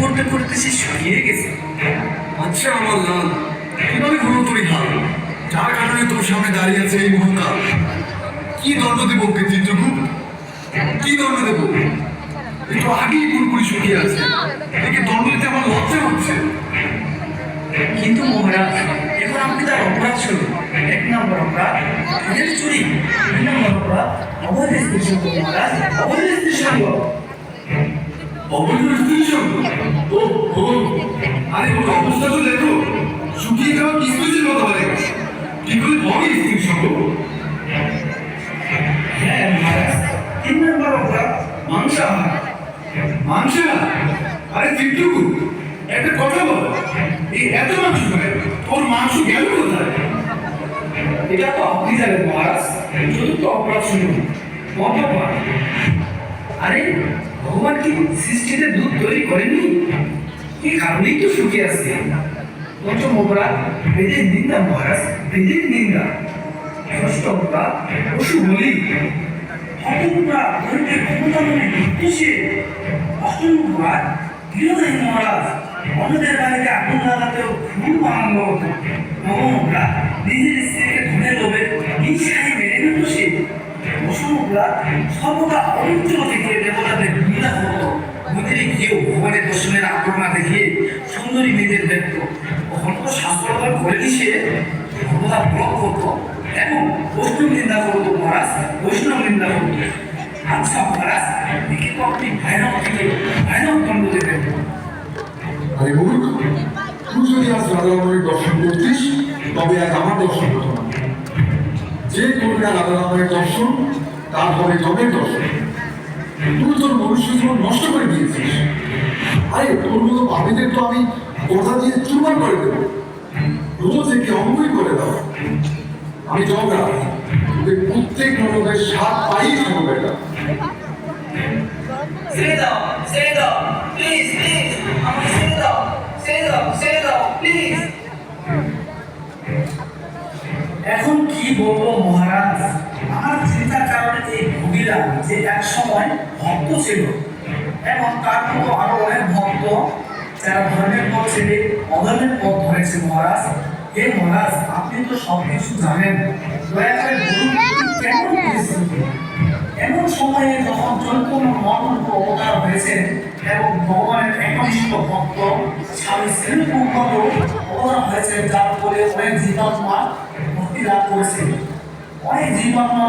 করতে করতে সে শুকিয়ে গেছে। আচ্ছা আমার লাল কীভাবে তোর এই হাল যার কারণে তোর সামনে দাঁড়িয়ে আছে এই মুহূর্ত কি দণ্ড দেবো ওকে চিত্রগুপ্ত কি দণ্ড দেবো? একটু আগেই পুরোপুরি শুকিয়ে আছে। একে দণ্ড দিতে আমার লজ্জা হচ্ছে। কিন্তু মহারাজ এখন আপনি তার অপরাধ শুনুন। এক নম্বর অপরাধ ধনের চুরি। দুই নম্বর অপরাধ অবৈধ স্ত্রী মহারাজ অবৈধ স্ত্রী আরে ওর অবস্থা তো দেখো শুকিয়ে যাওয়া কিসমিসের মতো হয়ে গেছে কি করে হবে স্ত্রী সঙ্গ হ্যাঁ তিন নম্বর মাংসাহার মাংসেরা আরে চিত্রকু একটা কথা বল। এই এত মাংস খায় তোর মাংস গেল কোথায়? এটা তো আপনি জানেন, মহারাজ। চতুর্থ অপরাধ শুনুন। মদ্যপান আরে, ভগবান কি সৃষ্টিতে দুধ তৈরি করেননি? এই কারণেই তো সুখে আছে পঞ্চম অপরাধ বেদের নিন্দা, মহারাজ, বেদের নিন্দা। ষষ্ঠ অপরাধ পশু বলি ক্ষমতা মানে আগুন আনন্দ নিজের অপরাধ সর্বদা অনিত্র থেকে দেবতাদের নিন্দা করত মন্দিরে গিয়েও ভগবানের দর্শনের আক্রমণ দেখিয়ে সুন্দরী মেয়েদের দেখত কখন তো শাস্ত্রধর করে দিছে, সর্বদা ব্লক করতো এবং বৈষ্ণব নিন্দা করতো মহারাজ, বৈষ্ণব নিন্দা করতো আচ্ছা মহারাজ, একে তো আপনি ভয়ানক থেকে ভয়ানক দণ্ড দেবেন। আরে দর্শন করতিস, তবে আজ আমার দর্শন হতো যে করবে না রাধারামের দর্শন তার হবে জমের দর্শন তুই তোর মনুষ্য জীবন নষ্ট করে দিয়েছিস। আরে তোর মতো ভাবিদের তো আমি কথা দিয়ে চুরমার করে দেবো। রোজ একে অঙ্গই করে দাও। আমি তোদের প্রত্যেক নরকের সাত পাই বেটা ছেড়ে দাও ছেড়ে দাও। প্লিজ প্লিজ আমাকে ছেড়ে দাও ছেড়ে দাও ছেড়ে দাও প্লিজ এখন কি বলব মহারাজ? এই যে এক সময় ভক্ত ছিল। এবং তার মতো আরও অনেক ভক্ত যারা ধর্মের পথ ছেড়ে অধর্মের পথ ধরেছে মহারাজ। হে মহারাজ, আপনি তো সব জানেন। এমন সময়ে যখন চৈতন্য মহাপ্রভু অবতার হয়েছে এবং ভগবানের একনিষ্ঠ ভক্ত স্বামী শ্রীপূর্ণ অবতার হয়েছে, যার ফলে অনেক জীবাত্মা মুক্তি লাভ করেছে। অনেক জীবাত্মা